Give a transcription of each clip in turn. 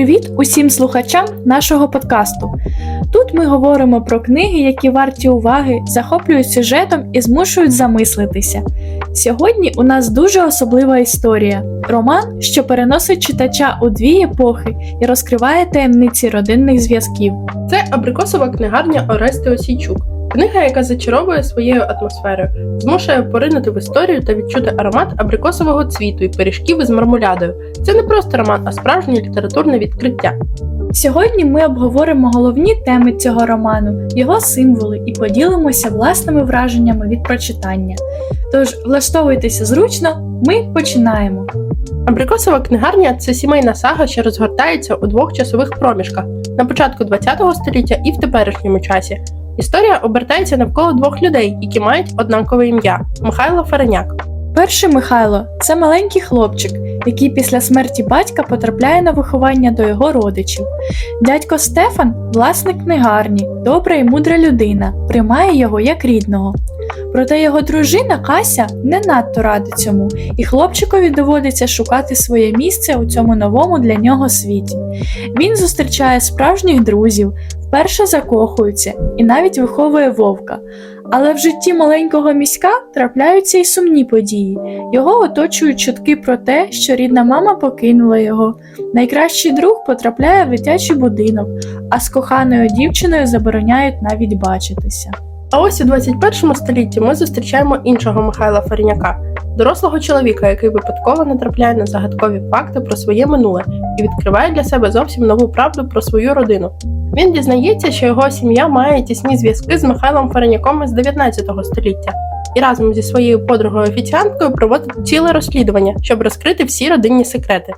Привіт усім слухачам нашого подкасту. Тут ми говоримо про книги, які варті уваги, захоплюють сюжетом і змушують замислитися. Сьогодні у нас дуже особлива історія роман, що переносить читача у дві епохи і розкриває таємниці родинних зв'язків. Це абрикосова книгарня Орести Осійчук. Книга, яка зачаровує своєю атмосферою, змушує поринути в історію та відчути аромат абрикосового цвіту і пиріжків із мармулядою. Це не просто роман, а справжнє літературне відкриття. Сьогодні ми обговоримо головні теми цього роману, його символи і поділимося власними враженнями від прочитання. Тож влаштовуйтеся зручно, ми починаємо. Абрикосова книгарня це сімейна сага, що розгортається у двох часових проміжках на початку ХХ століття і в теперішньому часі. Історія обертається навколо двох людей, які мають однакове ім'я Михайло Фареняк. Перший Михайло це маленький хлопчик, який після смерті батька потрапляє на виховання до його родичів. Дядько Стефан, власник книгарні, добра і мудра людина, приймає його як рідного. Проте його дружина Кася не надто рада цьому, і хлопчикові доводиться шукати своє місце у цьому новому для нього світі. Він зустрічає справжніх друзів, вперше закохується і навіть виховує вовка. Але в житті маленького міська трапляються й сумні події. Його оточують чутки про те, що рідна мама покинула його. Найкращий друг потрапляє в дитячий будинок, а з коханою дівчиною забороняють навіть бачитися. А ось у 21 столітті ми зустрічаємо іншого Михайла Фареняка, дорослого чоловіка, який випадково натрапляє на загадкові факти про своє минуле і відкриває для себе зовсім нову правду про свою родину. Він дізнається, що його сім'я має тісні зв'язки з Михайлом Фареняком із 19 століття і разом зі своєю подругою офіціанткою проводить ціле розслідування, щоб розкрити всі родинні секрети.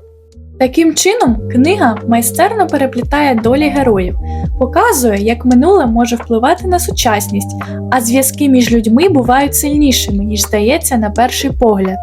Таким чином, книга майстерно переплітає долі героїв, показує, як минуле може впливати на сучасність, а зв'язки між людьми бувають сильнішими, ніж здається на перший погляд.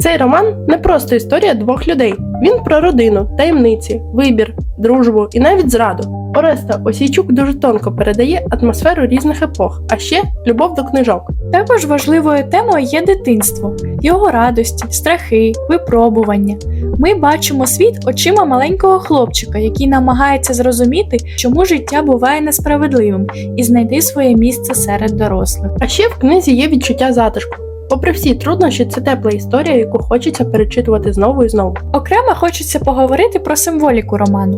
Цей роман не просто історія двох людей. Він про родину, таємниці, вибір, дружбу і навіть зраду. Ореста Осійчук дуже тонко передає атмосферу різних епох, а ще любов до книжок. Також важливою темою є дитинство, його радості, страхи, випробування. Ми бачимо світ очима маленького хлопчика, який намагається зрозуміти, чому життя буває несправедливим, і знайти своє місце серед дорослих. А ще в книзі є відчуття затишку. Попри всі труднощі, це тепла історія, яку хочеться перечитувати знову і знову. Окремо хочеться поговорити про символіку роману.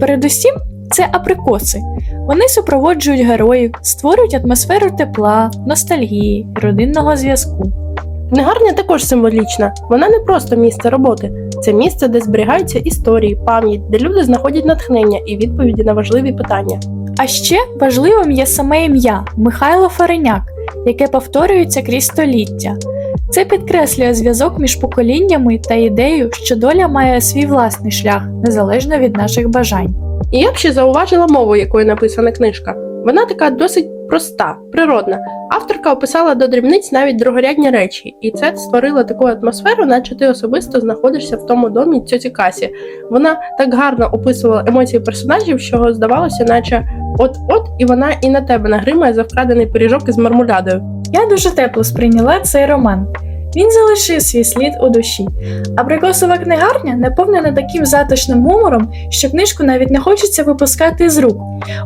Передусім, це априкоси. Вони супроводжують героїв, створюють атмосферу тепла, ностальгії, родинного зв'язку. Книгарня також символічна. Вона не просто місце роботи, це місце, де зберігаються історії, пам'ять, де люди знаходять натхнення і відповіді на важливі питання. А ще важливим є саме ім'я Михайло Фареняк, яке повторюється крізь століття. Це підкреслює зв'язок між поколіннями та ідеєю, що доля має свій власний шлях, незалежно від наших бажань. І я б ще зауважила мову, якою написана книжка. Вона така досить проста, природна. Авторка описала до дрібниць навіть другорядні речі, і це створило таку атмосферу, наче ти особисто знаходишся в тому домі тьоті Касі. Вона так гарно описувала емоції персонажів, що здавалося, наче от-от, і вона і на тебе нагримає за вкрадений пиріжок із мармулядою. Я дуже тепло сприйняла цей роман. Він залишив свій слід у душі. Абрикосова книгарня наповнена таким затишним гумором, що книжку навіть не хочеться випускати з рук.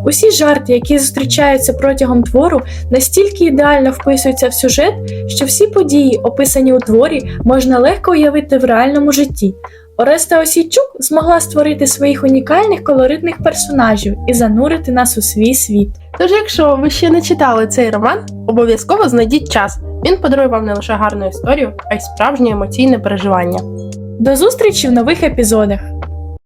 Усі жарти, які зустрічаються протягом твору, настільки ідеально вписуються в сюжет, що всі події, описані у творі, можна легко уявити в реальному житті. Ореста Осійчук змогла створити своїх унікальних колоритних персонажів і занурити нас у свій світ. Тож, якщо ви ще не читали цей роман, обов'язково знайдіть час. Він подарує вам не лише гарну історію, а й справжнє емоційне переживання. До зустрічі в нових епізодах!